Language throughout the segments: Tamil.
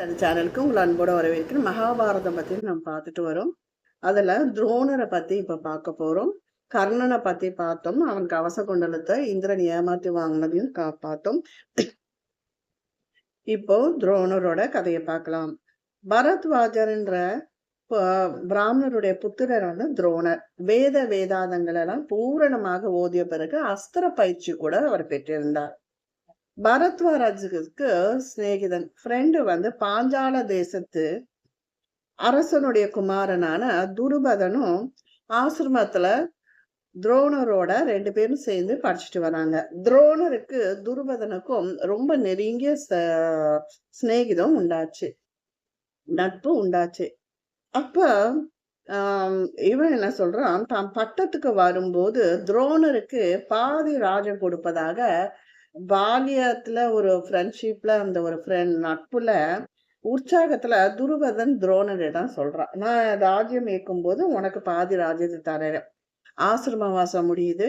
அந்த சேனலுக்கு உங்களை அன்போட வரவேற்கிறேன். மகாபாரதம் பத்தி நம்ம பார்த்துட்டு வரோம். அதுல துரோணரை பத்தி இப்ப பார்க்க போறோம். கர்ணனை பத்தி பார்த்தோம். அவன் கவச குண்டலத்தை இந்திரன் ஏமாத்தி வாங்கினதையும் கா- பார்த்தோம். இப்போ துரோணரோட கதையை பார்க்கலாம். பரத்வாஜர்ன்ற பிராமணருடைய புத்திரர் வந்து துரோணர். வேத வேதாந்தங்கள் எல்லாம் பூரணமாக ஓதிய பிறகு அஸ்திர பயிற்சி கூட அவர் பெற்றிருந்தார். பரத்வாராஜுக்கு சிநேகிதன் ஃப்ரெண்டு வந்து பாஞ்சால தேசத்து அரசனுடைய குமாரனான துருபதனும் ஆசிரமத்துல துரோணரோட ரெண்டு பேரும் சேர்ந்து படிச்சுட்டு வராங்க. துரோணருக்கு துருபதனுக்கும் ரொம்ப நெருங்கிய ச- சிநேகிதம் உண்டாச்சு. நட்பு உண்டாச்சு. அப்ப இவன் என்ன சொல்றான்? தான் பட்டத்துக்கு வரும்போது துரோணருக்கு பாதி ராஜம் கொடுப்பதாக பாலியத்தில் ஒரு ஃப்ரெண்ட்ஷிப்ல அந்த ஒரு ஃப்ரெண்ட் நட்புல உற்சாகத்துல துருபதன் துரோணரிடம் சொல்றான் நான் ராஜ்யம் ஏற்கும்போது உனக்கு பாதி ராஜ்யத்தை தரேன். ஆசிரம வாசம் முடியுது.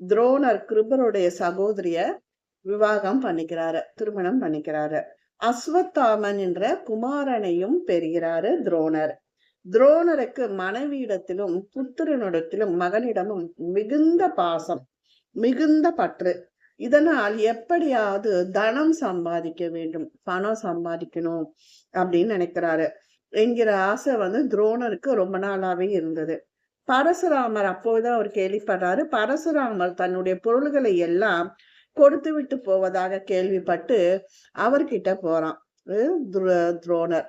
துரோணர் கிருபருடைய சகோதரிய விவாகம் பண்ணிக்கிறாரு திருமணம் பண்ணிக்கிறாரு. அஸ்வத்தாமன் என்ற குமாரனையும் பெறுகிறாரு துரோணர். துரோணருக்கு மனைவியிடத்திலும் புத்திரனிடத்திலும் மகனிடமும் மிகுந்த பாசம் மிகுந்த பற்று. இதனால் எப்படியாவது தனம் சம்பாதிக்க வேண்டும் பணம் சம்பாதிக்கணும் அப்படின்னு நினைக்கிறாரு. என்கிற ஆசை வந்து துரோணருக்கு ரொம்ப நாளாவே இருந்தது. பரசுராமர் அப்போதான் அவர் கேள்விப்படுறாரு. பரசுராமர் தன்னுடைய பொருள்களை எல்லாம் கொடுத்து விட்டு போவதாக கேள்விப்பட்டு அவர்கிட்ட போறான் துரோ துரோணர்.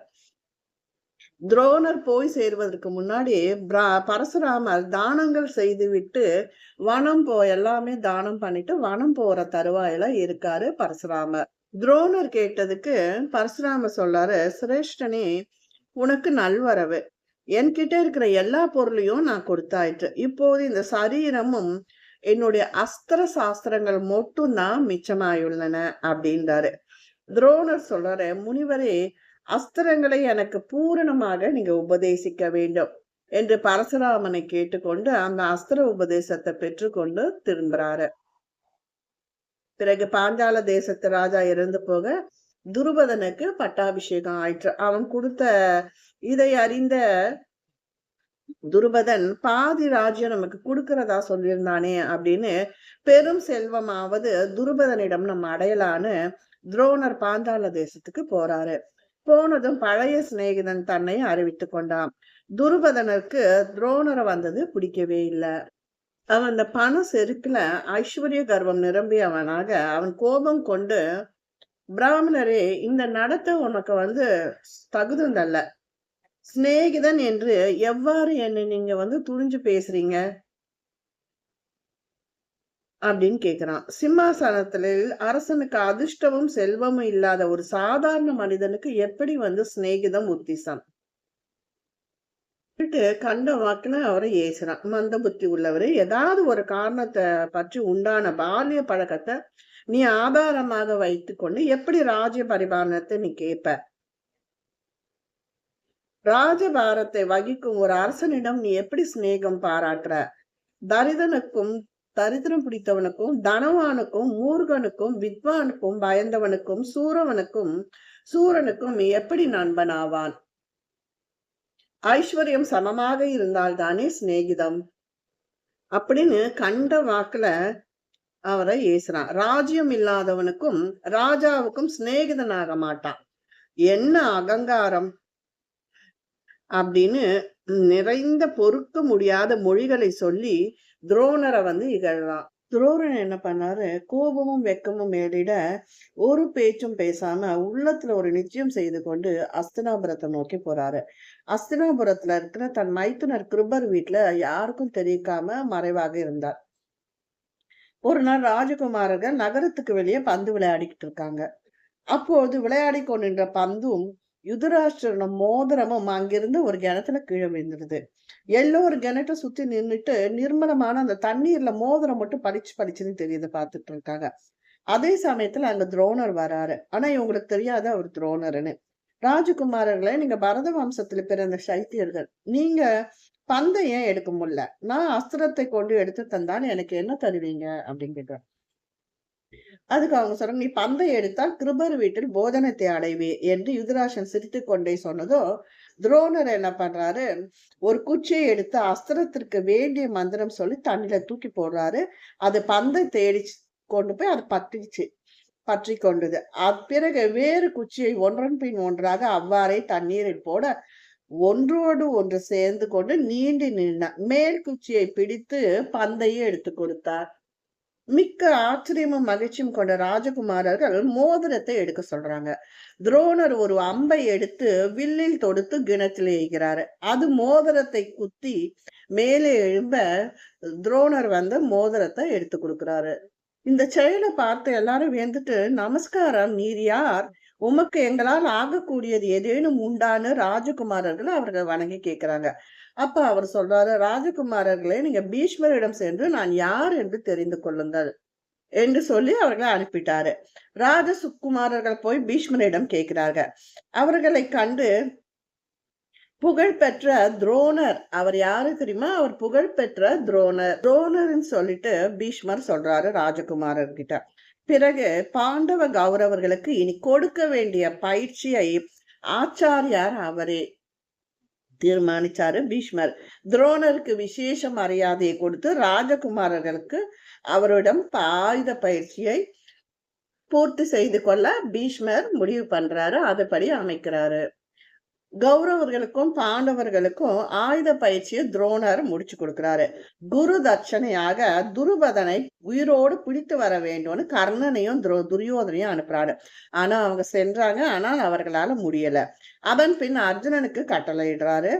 துரோணர் போய் சேருவதற்கு முன்னாடி பிரா- பரசுராமர் தானங்கள் செய்துவிட்டு வனம் போ எல்லாமே தானம் பண்ணிட்டு வனம் போற தருவாயில இருக்காரு பரசுராமர். துரோணர் கேட்டதுக்கு பரசுராமர் சொல்றாரு சிரேஷ்டனே உனக்கு நல்வரவு. என்கிட்ட இருக்கிற எல்லா பொருளையும் நான் கொடுத்தாயிற்று. இப்போது இந்த சரீரமும் என்னுடைய அஸ்திர சாஸ்திரங்கள் மட்டும் தான் மிச்சமாயுள்ளன அப்படின்றாரு. துரோணர் சொல்றாரு முனிவரே அஸ்திரங்களை எனக்கு பூரணமாக நீங்க உபதேசிக்க வேண்டும் என்று பரசுராமனை கேட்டுக்கொண்டு அந்த அஸ்திர உபதேசத்தை பெற்றுக்கொண்டு திரும்புறாரு. பிறகு பாஞ்சால தேசத்து ராஜா இறந்து போக துருபதனுக்கு பட்டாபிஷேகம் ஆயிற்று. அவன் கொடுத்த இதை அறிந்த துருபதன் பாதி ராஜ்யம் நமக்கு கொடுக்கறதா சொல்லியிருந்தானே அப்படின்னு பெரும் செல்வமாவது துருபதனிடம் நம்ம அடையலான்னு துரோணர் பாஞ்சால தேசத்துக்கு போறாரு. போனதும் பழைய சிநேகிதன் தன்னை அறிவித்து கொண்டான். துருபதனுக்கு துரோணரை வந்தது பிடிக்கவே இல்லை. அவன் அந்த பண செருக்குல ஐஸ்வர்ய கர்வம் நிரம்பியவனாக அவன் கோபம் கொண்டு பிராமணரே இந்த நடத்தை உனக்கு வந்து தகுந்தல்ல சிநேகிதன் என்று எவ்வாறு என்னை நீங்க வந்து துணிஞ்சு பேசுறீங்க? அப்படின்னு கேட்குறான் சிம்மாசனத்தில் அரசனுக்கு அதிர்ஷ்டமும் செல்வமும் இல்லாத ஒரு சாதாரண மனிதனுக்கு எப்படி வந்து சிநேகிதம் உத்திசம்? கண்ட வாக்குல அவரை ஏசுறான். மந்த புத்தி உள்ளவரு ஏதாவது ஒரு காரணத்தை பற்றி உண்டான பாலிய பழக்கத்தை நீ ஆதாரமாக வைத்துக்கொண்டு எப்படி ராஜ்ய பரிபாலனத்தை நீ கேட்ப ராஜபாரத்தை வகிக்கும் ஒரு அரசனிடம் நீ எப்படி சிநேகம் பாராட்டுற? தரிதனுக்கும் தரித்திரம் பிடித்தவனுக்கும் தனவானுக்கும் மூர்கனுக்கும் வித்வானுக்கும் பயந்தவனுக்கும் சூரவனுக்கும் சூரனுக்கும் எப்படி நண்பனாவான்? ஐஸ்வர்யம் சமமாக இருந்தால் தானே சிநேகிதம்? அப்படின்னு கண்ட வாக்குல அவரை ஏசுறான். ராஜ்யம் இல்லாதவனுக்கும் ராஜாவுக்கும் சிநேகிதனாக மாட்டான். என்ன அகங்காரம்? அப்படின்னு நிறைந்த பொறுக்க முடியாத மொழிகளை சொல்லி துரோணரை வந்து இகழலாம் துரோணன் என்ன பண்ணாரு? கோபமும் வெக்கமும் மேலிட ஒரு பேச்சும் பேசாம உள்ளத்துல ஒரு நிச்சயம் செய்து கொண்டு அஸ்தினாபுரத்தை நோக்கி போறாரு. அஸ்தினாபுரத்துல இருக்கிற தன் மைத்துனர் கிருபர் வீட்டுல யாருக்கும் தெரிவிக்காம மறைவாக இருந்தார். ஒரு நாள் ராஜகுமாரர்கள் நகரத்துக்கு வெளியே பந்து விளையாடிக்கிட்டு இருக்காங்க. அப்போது விளையாடி கொண்டிருந்த பந்தும் யுதராஷ்டிரனும் மோதிரமும் அங்கிருந்து ஒரு கிணத்துல கீழே விழுந்துடுது. எல்லோரும் கிணற்ற சுத்தி நின்னுட்டு நிர்மலமான அந்த தண்ணீர்ல மோதிரம் மட்டும் பளிச்சு பளிச்சுன்னு தெரியுது பார்த்துட்டு இருக்காங்க. அதே சமயத்துல அங்க துரோணர் வராரு. ஆனா இவங்களுக்கு தெரியாது அவர் துரோணர்னு ராஜகுமாரர்களே நீங்க பரத வம்சத்துல பிறந்த சைத்தியர்கள். நீங்க பந்தயம் ஏன் எடுக்க முடியல. நான் அஸ்திரத்தை கொண்டு எடுத்து தந்தால் எனக்கு என்ன தருவீங்க? அப்படின்னு கேட்கிறேன் அதுக்கு அவங்க சொல்றாங்க நீ பந்தை எடுத்தால் கிருபர் வீட்டில் போதனத்தை அடைவே என்று யுதராசன் சிரித்துக் கொண்டே சொன்னதோ துரோணர் என்ன பண்றாரு? ஒரு குச்சியை எடுத்து அஸ்திரத்திற்கு வேண்டிய மந்திரம் சொல்லி தண்ணியில தூக்கி போடுறாரு. அது பந்தை தேடி கொண்டு போய் அது பற்றிச்சு பற்றி கொண்டது. பிறகு வேறு குச்சியை ஒன்றன் பின் ஒன்றாக அவ்வாறே தண்ணீரில் போட ஒன்றோடு ஒன்று சேர்ந்து கொண்டு நீண்டி நின்றார் மேல் குச்சியை பிடித்து பந்தையை எடுத்து கொடுத்தார். மிக்க ஆச்சரியமும் மகிழ்ச்சியும் கொண்ட ராஜகுமாரர்கள் மோதிரத்தை எடுக்க சொல்றாங்க. துரோணர் ஒரு அம்பை எடுத்து வில்லில் தொடுத்து கிணத்தில் எய்கிறாரு அது மோதிரத்தை குத்தி மேலே எழும்ப துரோணர் வந்து மோதிரத்தை எடுத்து கொடுக்கிறாரு. இந்த செயலை பார்த்து எல்லாரும் வேந்துட்டு நமஸ்காரம் நீர் யார்? உமக்கு எங்களால் ஆகக்கூடியது ஏதேனும் உண்டான்னு ராஜகுமாரர்கள் அவர்கள் வணங்கி கேட்கிறாங்க அப்போ அவர் சொல்றாரு ராஜகுமாரர்களே நீங்க பீஷ்மரிடம் சென்று நான் யார் என்று தெரிந்து கொள்ளுங்கள் என்று சொல்லி அவர்களை அனுப்பிட்டாரு. ராஜ சுக்குமாரர்கள் போய் பீஷ்மரிடம் கேட்கிறார்கள். அவர்களை கண்டு புகழ்பெற்ற துரோணர் அவர் யாரு தெரியுமா? அவர் புகழ்பெற்ற துரோணர். துரோணர்னு சொல்லிட்டு பீஷ்மர் சொல்றாரு ராஜகுமாரர் கிட்ட பிறகு பாண்டவ கௌரவர்களுக்கு இனி கொடுக்க வேண்டிய பயிற்சியை ஆச்சாரியார் அவரே தீர்மானிச்சாரு பீஷ்மர். துரோணருக்கு விசேஷ மரியாதையை கொடுத்து ராஜகுமாரர்களுக்கு அவரிடம் ஆயுத பயிற்சியை பூர்த்தி செய்து கொள்ள பீஷ்மர் முடிவு பண்றாரு. அதுபடி அமைக்கிறாரு. கௌரவர்களுக்கும் பாண்டவர்களுக்கும் ஆயுத பயிற்சியை துரோணர் முடிச்சு கொடுக்கிறாரு. குரு தட்சணையாக துருபதனை உயிரோடு பிடித்து வர வேண்டும்னு கர்ணனையும் துரோ துரியோதனையும் அனுப்புறாரு. ஆனா அவங்க சென்றாங்க. ஆனால் அவர்களால முடியல. அவன் பின் அர்ஜுனனுக்கு கட்டளையிடுறாரு.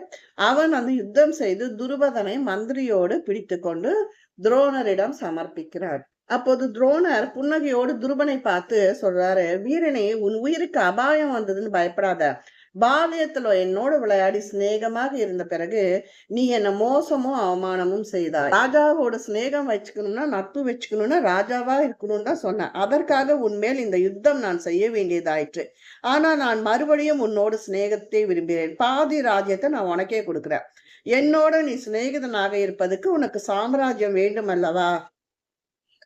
அவன் வந்து யுத்தம் செய்து துருபதனை மந்திரியோடு பிடித்து கொண்டு துரோணரிடம் சமர்ப்பிக்கிறார். அப்போது துரோணர் புன்னகையோடு துருபனை பார்த்து சொல்றாரு வீரனே உன் உயிருக்கு அபாயம் வந்ததுன்னு பயப்படாத. பாலியத்துல என்னோட விளையாடி சிநேகமாக இருந்த பிறகு நீ என்ன மோசமும் அவமானமும் செய்தாய். ராஜாவோட சிநேகம் வச்சுக்கணும்னா நட்பு வச்சுக்கணும்னா ராஜாவா இருக்கணும்னு தான் சொன்னேன். அதற்காக உன்மேல் இந்த யுத்தம் நான் செய்ய வேண்டியதாயிற்று. ஆனா நான் மறுபடியும் உன்னோட சிநேகத்தை விரும்புகிறேன். பாதி ராஜ்யத்தை நான் உனக்கே கொடுக்குறேன். என்னோட நீ சிநேகிதனாக இருப்பதுக்கு உனக்கு சாம்ராஜ்யம் வேண்டும் அல்லவா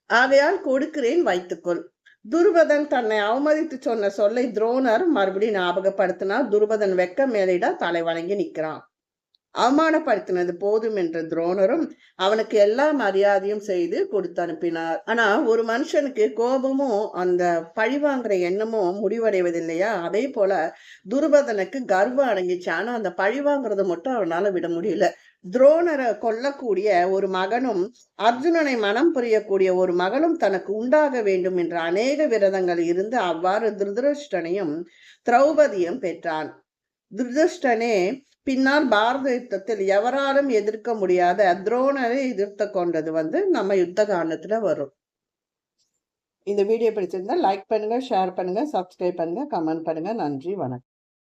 ஆகையால் கொடுக்கிறேன் வைத்துக்கொள். துருபதன் தன்னை அவமதித்து சொன்ன சொல்லை துரோணர் மறுபடியும் ஞாபகப்படுத்தினா துருபதன் வெக்க மேலிட தலை வணங்கி நிற்கிறான். அவமானப்படுத்தினது போதும் என்ற துரோணரும் அவனுக்கு எல்லா மரியாதையும் செய்து கொடுத்து அனுப்பினார். ஆனா ஒரு மனுஷனுக்கு கோபமும் அந்த பழிவாங்குற எண்ணமும் முடிவடைவதில்லையா? அதே போல துருபதனுக்கு கர்வம் அடங்கிச்சு ஆனா அந்த பழிவாங்கிறத மட்டும் அவனால விட முடியல. துரோணரை கொல்லக்கூடிய ஒரு மகனும் அர்ஜுனனை மனம் புரியக்கூடிய ஒரு மகளும் தனக்கு உண்டாக வேண்டும் என்ற அநேக விரதங்கள் இருந்து அவ்வாறு திருதருஷ்டனையும் திரௌபதியும் பெற்றான். திருதஷ்டனே பின்னால் பாரத யுத்தத்தில் எவராலும் எதிர்க்க முடியாத துரோணரை எதிர்த்து கொண்டது வந்து நம்ம யுத்த காண்டத்துல வரும். இந்த வீடியோ பிடிச்சிருந்தா லைக் பண்ணுங்க ஷேர் பண்ணுங்க சப்ஸ்கிரைப் பண்ணுங்க கமெண்ட் பண்ணுங்க. நன்றி வணக்கம்.